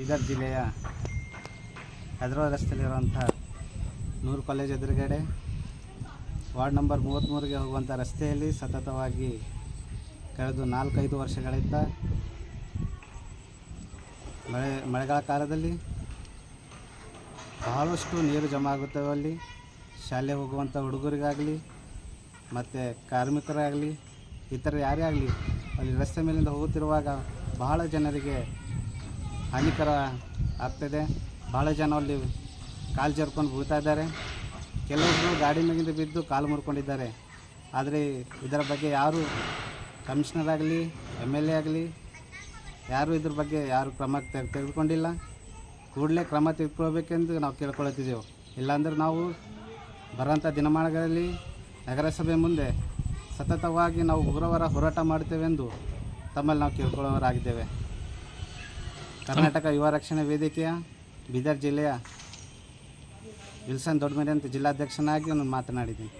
ಬೀದರ್ ಜಿಲ್ಲೆಯ ಹೈದರಾಬಾದ್ ರಸ್ತೆಯಲ್ಲಿರುವಂಥ ನೂರು ಕಾಲೇಜ್ ಎದುರುಗಡೆ ವಾರ್ಡ್ ನಂಬರ್ ಮೂವತ್ತ್ಮೂರಿಗೆ ಹೋಗುವಂಥ ರಸ್ತೆಯಲ್ಲಿ ಸತತವಾಗಿ ಕಳೆದು ನಾಲ್ಕೈದು ವರ್ಷಗಳಿಂದ ಮಳೆ, ಮಳೆಗಾಲ ಕಾಲದಲ್ಲಿ ಬಹಳಷ್ಟು ನೀರು ಜಮ ಆಗುತ್ತವೆ ಅಲ್ಲಿ. ಶಾಲೆ ಹೋಗುವಂಥ ಹುಡುಗರಿಗಾಗಲಿ, ಮತ್ತು ಕಾರ್ಮಿಕರಾಗಲಿ ಇತರ ಯಾರೇ ಆಗಲಿ ಅಲ್ಲಿ ರಸ್ತೆ ಮೇಲಿಂದ ಹೋಗುತ್ತಿರುವಾಗ ಬಹಳ ಜನರಿಗೆ ಹಾನಿಕರ ಆಗ್ತಿದೆ. ಭಾಳ ಜನ ಅಲ್ಲಿ ಕಾಲು ಜರ್ಕೊಂಡು ಬೀಳ್ತಾ ಇದ್ದಾರೆ. ಕೆಲವೊಬ್ಬರು ಗಾಡಿ ಮೇಲಿಂದ ಬಿದ್ದು ಕಾಲು ಮುರ್ಕೊಂಡಿದ್ದಾರೆ. ಆದರೆ ಇದರ ಬಗ್ಗೆ ಯಾರು ಕಮಿಷನರ್ ಆಗಲಿ ಎಂ ಎಲ್ ಎ ಆಗಲಿ, ಯಾರೂ ಇದ್ರ ಬಗ್ಗೆ ಯಾರು ಕ್ರಮ ತೆಗ್- ತೆಗೆದುಕೊಂಡಿಲ್ಲ. ಕೂಡಲೇ ಕ್ರಮ ತೆಗೆದುಕೊಳ್ಬೇಕೆಂದು ನಾವು ಕೇಳ್ಕೊಳ್ತಿದ್ದೆವು. ಇಲ್ಲಾಂದ್ರೆ ನಾವು ಬರೋಂಥ ದಿನಮಾನಗಳಲ್ಲಿ ನಗರಸಭೆ ಮುಂದೆ ಸತತವಾಗಿ ನಾವು ಉಗ್ರವರ ಹೋರಾಟ ಮಾಡ್ತೇವೆಂದು ತಮ್ಮಲ್ಲಿ ನಾವು ಕೇಳ್ಕೊಳ್ಳೋರಾಗಿದ್ದೇವೆ. ಕರ್ನಾಟಕ ಯುವ ರಕ್ಷಣಾ ವೇದಿಕೆಯ ಬೀದರ್ ಜಿಲ್ಲೆಯ ವಿಲ್ಸನ್ ದೊಡ್ಡಮನೆ ಅಂತ ಜಿಲ್ಲಾಧ್ಯಕ್ಷನಾಗಿ ಮಾತನಾಡಿದ್ದೀನಿ.